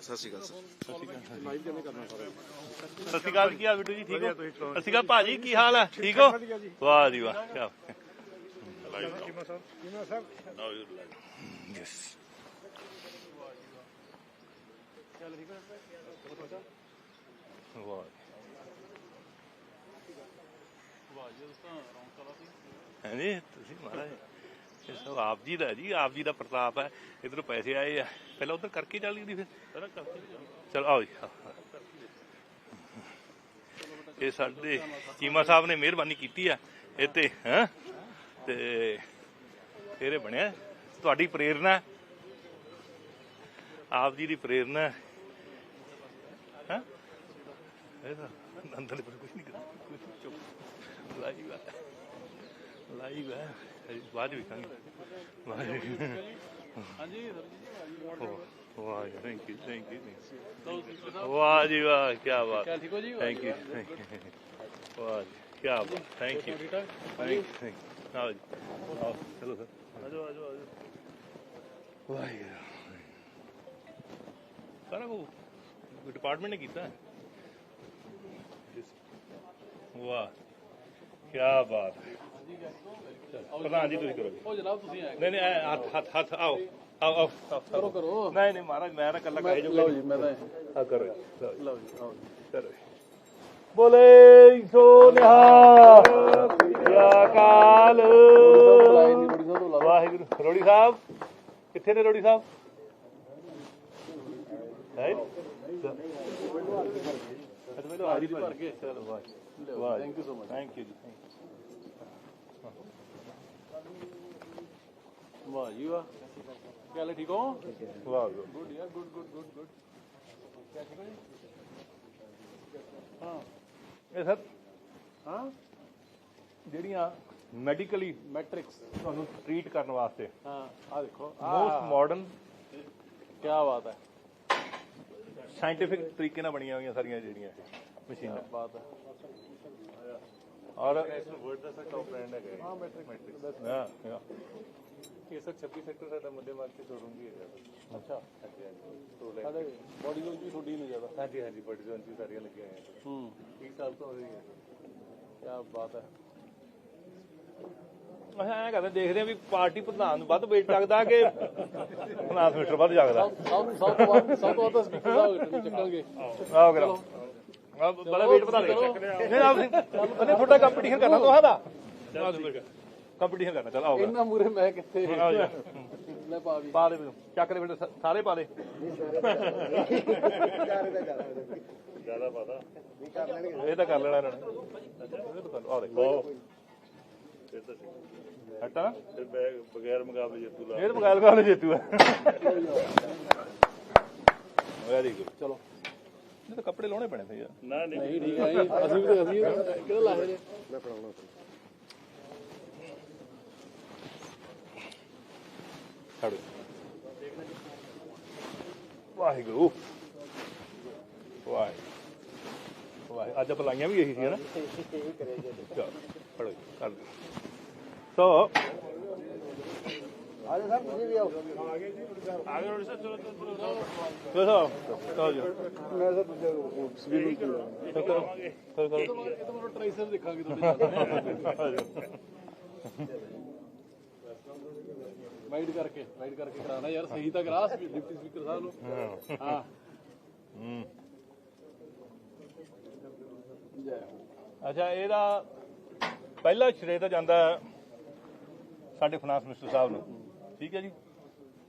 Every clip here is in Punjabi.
ਸਤਿ ਸ਼੍ਰੀ ਅਕਾਲ ਸਰ ਸਤਿ ਸ਼੍ਰੀ ਅਕਾਲ ਕੀ ਹਾਲ ਬਿੱਟੂ ਜੀ? ਠੀਕ ਹੋ? ਸਤਿ ਸ਼੍ਰੀ ਅਕਾਲ ਭਾਜੀ, ਕੀ ਹਾਲ ਹੈ ਠੀਕ ਹੋ? ਵਾਹ ਜੀ ਵਾਹ ਕੀ ਯੈਸ ਵਾਹ। ਹਾਂਜੀ ਤੁਸੀਂ ਮਹਾਰਾਜ ਇਹ ਸਭ ਆਪ ਜੀ ਦਾ ਜੀ ਆਪ ਜੀ ਦਾ ਪ੍ਰਤਾਪ ਹੈ ਇਧਰ ਪੈਸੇ ਆਏ ਆ। ਪਹਿਲਾਂ ਉਧਰ ਕਰਕੇ ਚੱਲ ਗਈ ਫਿਰ? ਪਹਿਲਾਂ ਕਰਕੇ ਚਲ ਆਓ ਜੀ। ਇਹ ਸਾਡੇ ਚੀਮਾ ਸਾਹਿਬ ਨੇ ਮਿਹਰਬਾਨੀ ਕੀਤੀ ਆ ਇਹ ਤੇ ਹਾਂ? ਤੇ ਇਹਦੇ ਬਣਿਆ ਤੁਹਾਡੀ ਪ੍ਰੇਰਣਾ। ਆਪ ਜੀ ਦੀ ਪ੍ਰੇਰਣਾ। ਹਾਂ? ਇਹ ਤਾਂ ਅੰਦਰ ਕੁਝ ਨਹੀਂ ਕਰਦਾ ਚੁੱਪ। ਲਾਈਵ ਹੈ ਲਾਈਵ ਹੈ। ਬਾਅਦ ਵਿੱਚ ਕਹਾਂਗੇ ਹਾਂਜੀ ਵਾਹ ਜੀ ਥੈਂਕ ਯੂ ਥੈਂਕ ਯੂ ਵਾਹ ਜੀ ਵਾਹ ਕੀ ਬਾਤ। ਠੀਕ ਹੋ ਜੀ? ਥੈਂਕ ਯੂ ਵਾਹ ਕੀ ਬਾਤ। ਥੈਂਕ ਯੂ ਥੈਂਕ ਥੈਂਕ ਆਓ ਜੀ। ਆਓ ਚਲੋ ਸਰ। ਆਜੋ ਆਜੋ ਆਜੋ। ਵਾਹ ਜੀ ਸਾਰਾ ਕੋ ਡਿਪਾਰਟਮੈਂਟ ਨੇ ਕੀਤਾ। ਵਾਹ। ਕੀ ਬਾਤ ਪ੍ਰਧਾਨ ਜੀ ਤੁਸੀਂ ਕਰੋ। ਉਹ ਜਨਾਬ ਤੁਸੀਂ ਆਏ। ਨਹੀਂ ਨਹੀਂ ਹੱਥ ਹੱਥ ਹੱਥ ਆਓ। ਆਓ ਆਓ ਕਰੋ ਕਰੋ। ਨਹੀਂ ਨਹੀਂ ਮਹਾਰਾਜ ਮੈਂ ਤਾਂ ਕੱਲਾ ਕਹੇ ਜੋ ਲਓ ਜੀ ਮੈਂ ਤਾਂ ਆ ਕਰੋ ਲਓ ਜੀ, ਆਓ ਕਰੋ। ਬੋਲੇ ਸੋ ਨਿਹਾਲ ਯਾ ਕਾਲ ਵਾਹਿਗੁਰੂ। ਰੋੜੀ ਸਾਹਿਬ ਕਿੱਥੇ ਨੇ ਰੋੜੀ ਸਾਹਿਬ? ਹੈ? ਅੱਛਾ ਮੈਨੂੰ ਹਾਜ਼ਰੀ ਭਰ ਕੇ ਚਲੋ ਵਾਹ ਵਾਹ thank you so much thank you ji thank ਵਾਹ ਜੀ ਵਾਹ ਕੀ ਹਾਲ ਹੈ ਠੀਕ ਹੋ you. ਵਾਹ ਵਾਹ। ਗੁੱਡ ਯਾਰ ਗੁੱਡ ਗੁੱਡ ਗੁੱਡ ਗੁੱਡ ਹਾਂ ਇਹ ਸਰ ਹਾਂ ਜਿਹੜੀਆਂ ਮੈਡੀਕਲੀ ਮੈਟ੍ਰਿਕਸ ਤੁਹਾਨੂੰ ਟ੍ਰੀਟ ਕਰਨ ਵਾਸਤੇ। ਹਾਂ ਆ ਦੇਖੋ ਮੋਸਟ ਮਾਡਰਨ ਕੀ ਬਾਤ ਹੈ। ਸਾਇੰਟੀਫਿਕ ਤਰੀਕੇ ਨਾਲ ਬਣੀਆਂ ਹੋਈਆਂ ਸਾਰੀਆਂ ਜਿਹੜੀਆਂ। ਇਹ ਮਸ਼ੀਨਾਂ ਬਾਤ ਹੈ ਔਰ ਵਰਡ ਦਾ ਸਰ ਟੌਪ ਬ੍ਰਾਂਡ ਹੈਗਾ ਹਾਂ ਮੈਟ੍ਰਿਕ ਮੈਟ੍ਰਿਕ ਹਾਂ ਹਾਂ। ਇਹ ਸਰ 26 ਸੈਕਟਰ ਸਾਡਾ ਮੱਦੇ ਮਾਰਕੀਟ ਸ਼ੋਰੂਮ ਵੀ ਹੈਗਾ। ਅੱਛਾ। ਤੋਂ ਸਾਡੇ ਬੋਡੀ ਨੂੰ ਵੀ ਥੋੜੀ ਨਹੀਂ ਜ਼ਿਆਦਾ। ਹਾਂਜੀ ਹਾਂਜੀ ਬੜੀ ਜ਼ੋਨ ਚ ਸਾਰੀਆਂ ਲੱਗੀਆਂ ਹੋਈਆਂ ਹੂੰ। 30 ਸਾਲ ਤੋਂ ਹੋ ਰਹੀ ਹੈ ਕੀ ਬਾਤ ਹੈ। ਅਸੀਂ ਐਂ ਕਰਦੇ ਦੇਖਦੇ ਆ ਵੀ ਪਾਰਟੀ ਪ੍ਰਧਾਨ ਨੂੰ ਵੱਧ ਵੇਟ ਲੱਗਦਾ ਕਿ ਮਿਨਿਸਟਰ ਵੱਧ ਜਾਗਦਾ ਸਭ ਤੋਂ ਵੱਧ ਸਭ ਤੋਂ ਵੱਧ ਸਪੀਕਰ ਸਾਹਿਬ ਚੱਕਾਂਗੇ। ਆਓ ਕਰਾ ਆ ਬੜਾ ਵੇਟ ਵਧਾ ਦੇ ਨਹੀਂ ਆਪ ਉਹਨੇ ਤੁਹਾਡਾ ਕੰਪੀਟੀਸ਼ਨ ਕਰਨਾ ਤੁਹਾਡਾ ਕੰਪੀਟੀਸ਼ਨ ਕਰਨਾ ਚਲ ਆਓ ਇੰਨਾ ਮੂਰੇ ਮੈਂ ਕਿੱਥੇ ਲੈ ਪਾ ਵੀ। ਪਾ ਦੇ ਮੈਨੂੰ ਚੱਕ ਦੇ ਬੇਟੇ ਸਾਰੇ ਪਾ ਦੇ। ਜ਼ਿਆਦਾ ਇਹ ਤਾਂ ਕਰ ਲੈਣਾ ਇਹਨਾਂ ਨੇ। ਇਹ ਤਾਂ ਕਰ- ਆਹ ਦੇਖੋ। ਫਿਰ ਤਾਂ ਠੀਕ। ਹਟਾ ਫਿਰ ਬੈਗ ਬਗੈਰ ਮੁਕਾਬਲੇ ਜੇਤੂ ਲਾ। ਮਗਾਲ ਕਾਲ ਜੇਤੂ ਹੈ ਵੈਰੀ ਗੁੱਡ ਚਲੋ। ਇਹ ਤਾਂ ਕੱਪੜੇ ਲਾਉਣੇ ਪੈਣੇ ਸੀ ਯਾਰ। ਨਾ ਨਹੀਂ ਨਹੀਂ ਠੀਕ ਹੈ ਜੀ। ਅਸੀਂ ਵੀ ਤਾਂ- ਅਸੀਂ ਵੀ ਕਿਹੜਾ ਲਾਹੇ ਨੇ? ਛੱਡ ਵਾਹਿਗੁਰੂ ਵਾਹਿਗੁਰੂ। ਵਾਹਿ ਅੱਜ ਪਲਾਈਆਂ ਵੀ ਇਹੀ ਸੀ ਨਾ? ਚਲੋ ਫੜੋ ਜੀ, ਕਰ ਦਿਓ ਸੋ ਆਜੋ। ਸਰ ਮੈਂ ਸਰ ਸਵੀਮਿੰਗ ਪੂਲ ਕਰੋ ਕਰੋ ਇਹ ਤਾਂ ਮੈਂ ਟ੍ਰਾਈਸਰ ਦੇਖਾਂਗੇ ਤੁਹਾਡੇ ਵਾਈਡ ਕਰਕੇ ਵਾਈਡ ਕਰਕੇ ਕਰਾਣਾ ਯਾਰ ਸਹੀ ਤਾਂ ਕਰਾ ਡਿਪਟੀ ਸਪੀਕਰ ਸਾਹਿਬ ਨੂੰ। ਹਾਂ। ਹੂੰ। ਜੈ ਅੱਛਾ ਇਹਦਾ ਪਹਿਲਾ ਸ਼੍ਰੇ ਤਾਂ ਜਾਂਦਾ ਸਾਡੇ ਫਾਈਨਾਂਸ ਮਿਨਿਸਟਰ ਸਾਹਿਬ ਨੂੰ। ਠੀਕ ਹੈ ਜੀ।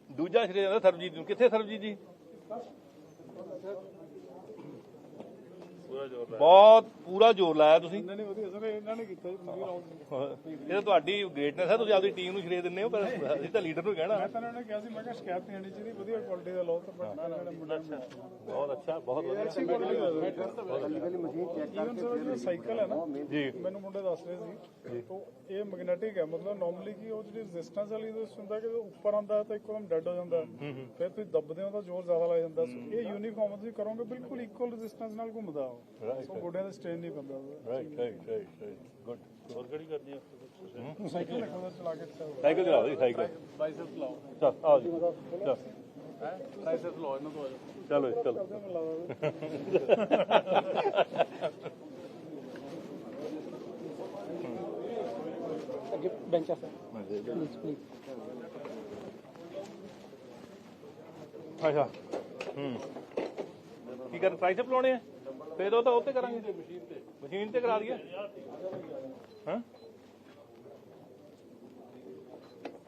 ਦੂਜਾ ਸ਼੍ਰੇ ਜਾਂਦਾ ਸਰਬਜੀਤ ਨੂੰ। ਕਿੱਥੇ ਸਰਬਜੀਤ ਜੀ? ਬਹੁਤ ਪੂਰਾ ਜ਼ੋਰ ਲਾਇਆ ਤੁਸੀਂ। ਨਹੀਂ ਨਹੀਂ ਵਧੀਆ ਸਰ ਇਹਨਾਂ ਨੇ ਕੀਤਾ ਜੀ ਪੂਰੀ ਰਾਉਂਡ ਇਹ ਤਾਂ ਤੁਹਾਡੀ ਗ੍ਰੇਟਨੈਸ ਹੈ ਤੁਸੀਂ ਆਪਣੀ ਟੀਮ ਨੂੰ ਸ਼੍ਰੇ ਦਿੰਦੇ ਹੋ ਪਰ ਅਸੀਂ ਤਾਂ ਲੀਡਰ ਨੂੰ ਕਹਿਣਾ। ਤਾਂ ਉਹਨਾਂ ਨੇ ਕਿਹਾ ਸੀ ਮੈਂ ਕਿਹਾ ਸ਼ਿਕਾਇਤ ਨਹੀਂ ਆਣੀ ਚਾਹੀਦੀ ਵਧੀਆ ਕੁਆਲਿਟੀ ਦਾ ਲਓ ਤਾਂ ਬਹੁਤ ਅੱਛਾ ਬਹੁਤ ਵਧੀਆ। ਅੱਛੀ ਕੁਆਲਿਟੀ ਦਾ ਮਸ਼ੀਨ ਚੈੱਕ ਕਰਕੇ ਫਿਰ ਸਾਈਕਲ ਹੈ ਨਾ ਜੀ। ਮੈਨੂੰ ਮੁੰਡੇ ਦੱਸ ਰਹੇ ਸੀ ਤੋਂ ਇਹ ਮੈਗਨੈਟਿਕ ਹੈ ਮਤਲਬ ਨਾਰਮਲੀ ਕੀ ਉਹ ਜਿਹੜੀ ਰੈਜ਼ਿਸਟੈਂਸ ਵਾਲੀ ਦਾ ਹੁੰਦਾ ਕਿ ਉੱਪਰ ਆਂਦਾ ਤਾਂ ਇੱਕਦਮ ਡੈਡ ਹੋ ਜਾਂਦਾ। ਫਿਰ ਤੁਸੀਂ ਦੱਬਦੇ ਹੋ ਤਾਂ ਜ਼ੋਰ ਜ਼ਿਆਦਾ ਲੱਗ ਜਾਂਦਾ। ਇਹ ਯੂਨੀਫਾਰਮ ਤੁਸੀਂ ਕਰੋਗੇ ਬਿਲਕੁਲ ਇਕੁਅਲ ਰੈਜ਼ਿਸਟੈਂਸ ਨਾਲ ਘੁੰਮਦਾ ਉਹ। ਸੋ ਗੋਡਿਆਂ ਦਾ ਸਟ੍ਰੇਨ ਨਹੀਂ ਪੈਂਦਾ। Right right right right good ਹੋਰ ਕਿਹੜੀ ਕਰਨੀ ਆ? ਸਾਈਕਲ ਵਾਰ ਚਲਾ ਕੇ ਸਾਈਕਲ ਚਲਾ ਦੇ ਸਾਈਕਲ। ਬਾਈਸੈਪਸ ਲਾਓ। ਚੱਲ ਆ ਜੀ। ਚੱਲ। ਹੈ ਟ੍ਰਾਈਸੈਪਸ ਲਾਓ ਇਹਨਾਂ ਤੋਂ ਚਲੋ ਜੀ, ਚਲੋ। ਅੱਗੇ ਬੈਂਚ ਆ ਪਲੀਜ਼ ਪਲੀਜ਼ ਅੱਛਾ। ਹੂੰ। ਕੀ ਕਰ ਟ੍ਰਾਈਸੈਪ ਲਾਉਣੇ ਆ? ਫੇਰ ਉਹ ਤਾਂ ਉੱਤੇ ਕਰਾਂਗੇ। ਮਸ਼ੀਨ ਤੇ ਮਸ਼ੀਨ ਤੇ ਕਰਾ ਦਈਏ। ਹਾਂ?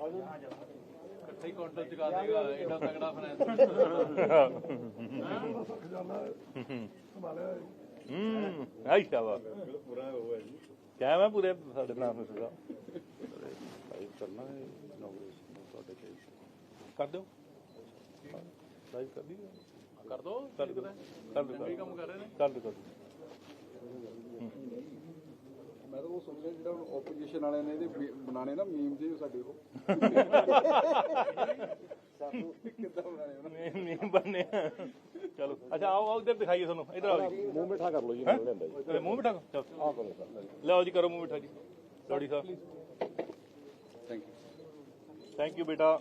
ਇਕੱਠੇ ਹੀ ਕਾਊਂਟਰ ਚੁਕਾ ਦੇਗਾ ਐਡਾ ਤਗੜਾ ਫਾਈਨੈਂਸ ਹੂੰ ਆਈ ਸ਼ਾਬਾਸ਼। ਪੂਰਾ ਹੋਇਆ ਜੀ ਕਿਆ ਮੈਂ ਪੂਰੇ ਸਾਡੇ ਨਾਮ ਨੂੰ ਸੀਗਾ ਕਰਨਾ ਹੈ ਇਨੋਗ੍ਰੇਸ਼ਨ ਤੁਹਾਡੇ ਤੇ। ਕਰ ਦਿਓ। ਲਾਈਵ ਕਰ ਦਿਓ ਕਰ ਦੋ ਕਰ ਦਿਓ ਕਰ ਦਿਓ ਚੰਗੇ ਕੰਮ ਕਰ ਰਹੇ ਨੇ। ਕਰ ਦਿਓ ਕਰ ਦਿਓ। ਮੈਂ ਤਾਂ ਉਹ ਸੁਣ ਰਿਹਾ ਜਿਹੜਾ ਹੁਣ ਆਪੋਜੀਸ਼ਨ ਵਾਲਿਆਂ ਨੇ ਇਹਦੇ ਮੀ- ਬਣਾਣੇ ਨਾ ਮੀਮ ਜੇ ਸਾਡੇ ਉਹ। ਸਾਨੂੰ ਕਿੱਦਾਂ ਬਣਾਣੇ ਉਹਨਾਂ ਨਹੀਂ ਨਹੀਂ ਬੰਨੇ ਚਲੋ। ਅੱਛਾ ਆਓ ਆਓ ਇੱਧਰ ਦਿਖਾਈਏ ਤੁਹਾਨੂੰ। ਇੱਧਰ ਆਓ ਜੀ। ਮੂੰਹ ਮਿਠਾ ਕਰ ਲਓ ਜੀ ਹੈਂ? ਅਰੇ ਮੂੰਹ ਮਿਠਾ ਚਲੋ। ਆਹ ਕਰੋ ਸਰ। ਲਓ ਜੀ ਕਰੋ ਮੂੰਹ ਮਿਠਾ ਜੀ। ਲੋੜੀ ਸਾਹਿਬ ਥੈਂਕ ਯੂ ਥੈਂਕ ਯੂ ਬੇਟਾ।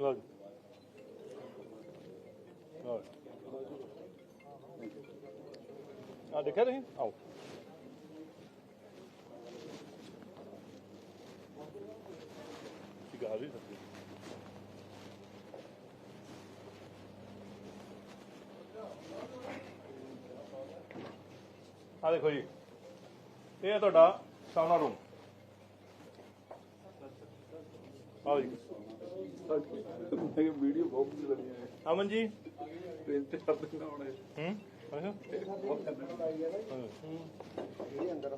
ਲਓ ਜੀ। ਆ ਦੇਖਿਆ ਤੁਸੀਂ? ਆਓ। ਸਿਗਾਰ ਵੀ ਸਕਦੇ ਆ ਦੇਖੋ ਜੀ। ਇਹ ਹੈ ਤੁਹਾਡਾ ਸਾਉਨਾ ਰੂਮ ਆਓ ਜੀ ਵੀਡੀਓ ਬਹੁਤ ਵਧੀਆ ਹੈ। ਅਮਨ ਜੀ? ਰਿਹਾ ਹੁਣ ਇਹ। ਹੂੰ? ਅੱਛਾ। ਇਹ ਅੰਦਰ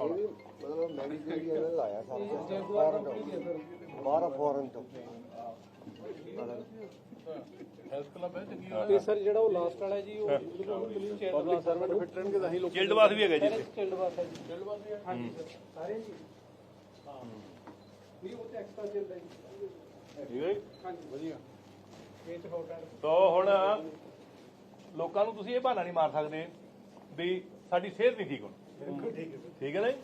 ਮਤਲਬ ਮੈਡੀਕਲ ਇਹਦਾ ਲਾਇਆ ਸਾਰਾ। ਫੋਰਨ ਤੋਂ। ਬਾਹਰ ਫੋਰਨ ਤੋਂ। ਹੈਲਥ ਕਲੱਬ ਹੈ ਚੰਗੀ ਤੇ ਸਰ ਜਿਹੜਾ ਉਹ ਲਾਸਟ ਵਾਲਾ ਜੀ ਉਹ ਬਿਲਕੁਲ ਪਬਲਿਕ ਸਰਵੈਂਟ ਫਿੱਟ ਰਹਿਣਗੇ ਤਾਂ ਹੀ ਲੋਕ ਚਿਲਡ ਬਾਥ ਵੀ ਹੈਗਾ ਜੀ ਇੱਥੇ। ਚਿਲਡ ਬਾਤ ਹੈ ਜੀ। ਚਿਲਡ ਬਾਤ ਵੀ ਹੈ। ਹਾਂਜੀ। ਸਰ ਜੀ। ਨਹੀਂ ਉਹ ਤੇ ਐਕਸਟਰਾ ਚਿਲਡ ਹੈ। ਜੀ ਠੀਕ ਹੈ ਜੀ? ਹਾਂਜੀ। ਵਧੀਆ। ਸੋ ਹੁਣ ਲੋਕਾਂ ਨੂੰ ਤੁਸੀਂ ਇਹ ਬਹਾਨਾ ਨਹੀਂ ਮਾਰ ਸਕਦੇ ਵੀ ਸਾਡੀ ਸਿਹਤ ਨਹੀਂ ਠੀਕ ਹੁਣ। ਠੀਕ ਹੈ ਨਾ ਜੀ?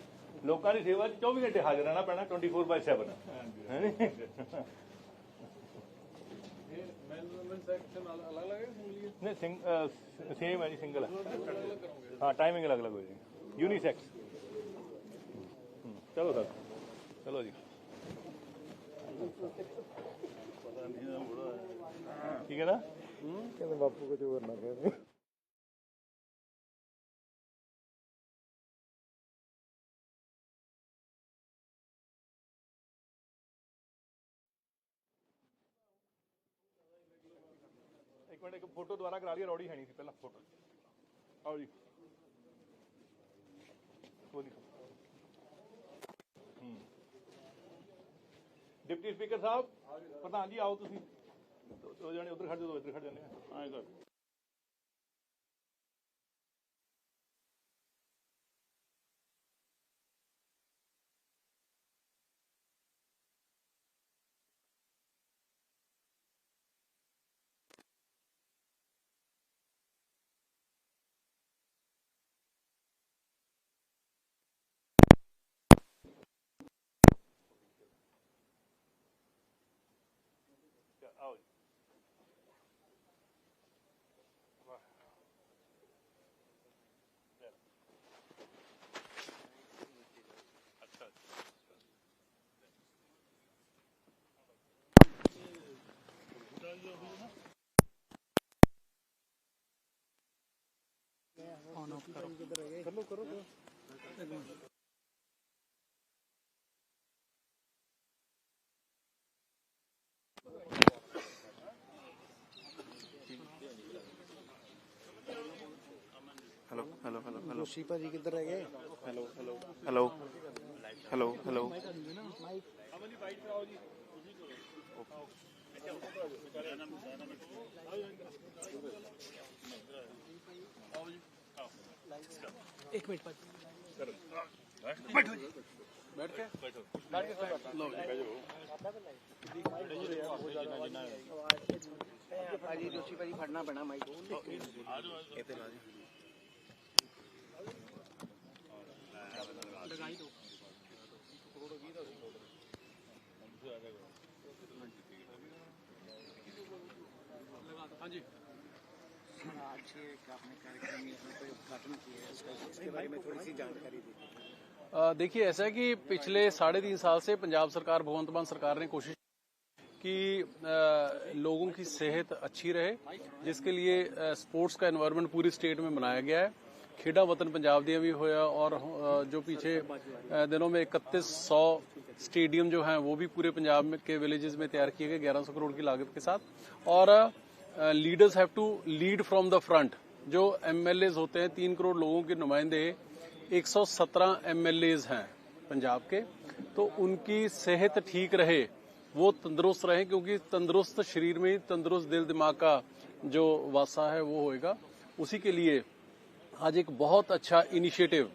ਲੋਕਾਂ ਦੀ ਸੇਵਾ 'ਚ 24 ਘੰਟੇ ਹਾਜ਼ਰ ਰਹਿਣਾ ਪੈਣਾ 24/7 ਹੈ ਹੈ ਨਹੀਂ ਸਿੰਗ ਸੇਮ ਹੈ ਜੀ ਸਿੰਗਲ ਹੈ। ਹਾਂ ਟਾਈਮਿੰਗ ਅਲੱਗ ਅਲੱਗ ਹੋਏਗੀ ਯੂਨੀਸੈਕਸ ਚਲੋ ਸਰ। ਚਲੋ ਜੀ ਠੀਕ ਹੈ ਨਾ? ਕਹਿੰਦੇ ਬਾਪੂ ਕੁਝ ਹੋਰ ਨਾ ਕਹੇ ਇੱਕ ਮਿੰਟ ਇੱਕ ਫੋਟੋ ਦੁਬਾਰਾ ਕਰਾ ਲਈ ਰੌੜੀ ਹੈ ਨਹੀਂ ਸੀ ਪਹਿਲਾਂ ਫੋਟੋ। ਆਓ ਜੀ। ਉਹ ਦੇਖੋ। ਹੂੰ। ਡਿਪਟੀ ਸਪੀਕਰ ਸਾਹਿਬ ਪ੍ਰਧਾਨ ਜੀ ਆਓ ਤੁਸੀਂ। ਦੋ- ਜਣੇ ਉਧਰ ਖੜ ਜਾਓ ਦੋ ਇੱਧਰ ਖੜ ਜਾਂਦੇ ਆ। ਆਏ ਕਰ। ਆਓ hello hello hello hello Roshi ਭਾਜੀ ਕਿੱਧਰ ਰਹਿ ਗਏ hello hello hello hello hello ਇੱਕ ਮਿੰਟ ਭਾਜੀ ਬੈਠ ਕੇ ਬੈਠੋ ਲਓ ਜੀ ਭਾਜੀ ਜੋਸ਼ੀ ਭਾਜੀ ਫੜਨਾ ਪੈਣਾ ਮਾਈਕ ਲਗਾਈ ਦੋ हाँ जी। आज आपने कार्यक्रम उद्घाटन किया बारे में थोड़ी सी जानकारी दी देखिए ऐसा है कि पिछले साढ़े तीन साल से पंजाब सरकार भगवंत मान सरकार ने कोशिश कि अ, लोगों की सेहत अच्छी रहे जिसके लिए अ, स्पोर्ट्स का एनवायरनमेंट पूरी स्टेट में बनाया गया है। खेड़ा वतन पंजाब दिया भी होया और जो पीछे दिनों में इकतीस सौ स्टेडियम जो हैं वो भी पूरे पंजाब में के विलेजेस में तैयार किए गए ग्यारह सौ करोड़ की लागत के साथ। और leaders have to lead from the front. जो एमएलए होते हैं, तीन करोड़ लोगों के नुमाइंदे 117 एमएलएज हैं पंजाब के। तो उनकी सेहत ठीक रहे, वो तंदुरुस्त रहे, क्योंकि तंदुरुस्त शरीर में, तंदुरुस्त दिल दिमाग का जो वासा है, वो होएगा। उसी के लिए आज एक बहुत अच्छा इनिशिएटिव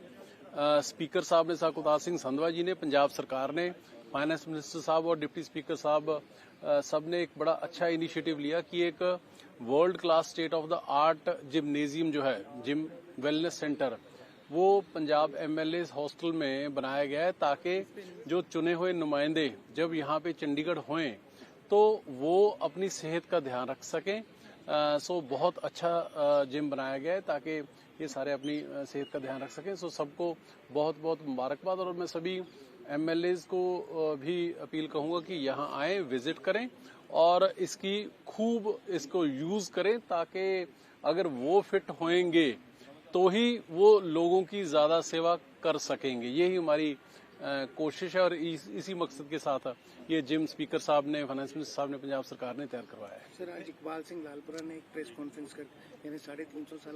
स्पीकर साहब ने, साकुतार सिंह संधवा जी ने, पंजाब सरकार ने फाइनेंस मिनिस्टर साहब और डिप्टी स्पीकर साहब सबने एक बड़ा अच्छा इनिशिएटिव लिया कि एक world class state of the art gymnasium जो है जिम वेलनेस सेंटर वो पंजाब एमएलए हॉस्टल में बनाया गया है ताकि जो चुने हुए नुमाइंदे जब यहाँ पे चंडीगढ़ हों तो वो अपनी सेहत का ध्यान रख सकें। सो बहुत अच्छा जिम बनाया गया है ताकि ये सारे अपनी सेहत का ध्यान रख सकें। सो सबको बहुत बहुत मुबारकबाद और मैं सभी एमएलए को भी अपील कहूँगा कि यहाँ आए विज़िट करें और इसकी खूब इसको यूज़ करें ताकि अगर वो फिट होएँगे तो ही वो लोगों की ज़्यादा सेवा कर सकेंगे। यही हमारी कोशिश है और इस, इसी मकसद के साथ ये जिम स्पीकर साहब ने फाइनेंस मिनिस्टर साहब ने पंजाब सरकार ने तैयार करवाया है। सर आज इकबाल सिंह लालपुरा ने एक प्रेस कॉन्फ्रेंस कर यानी साढ़े तीन सौ साल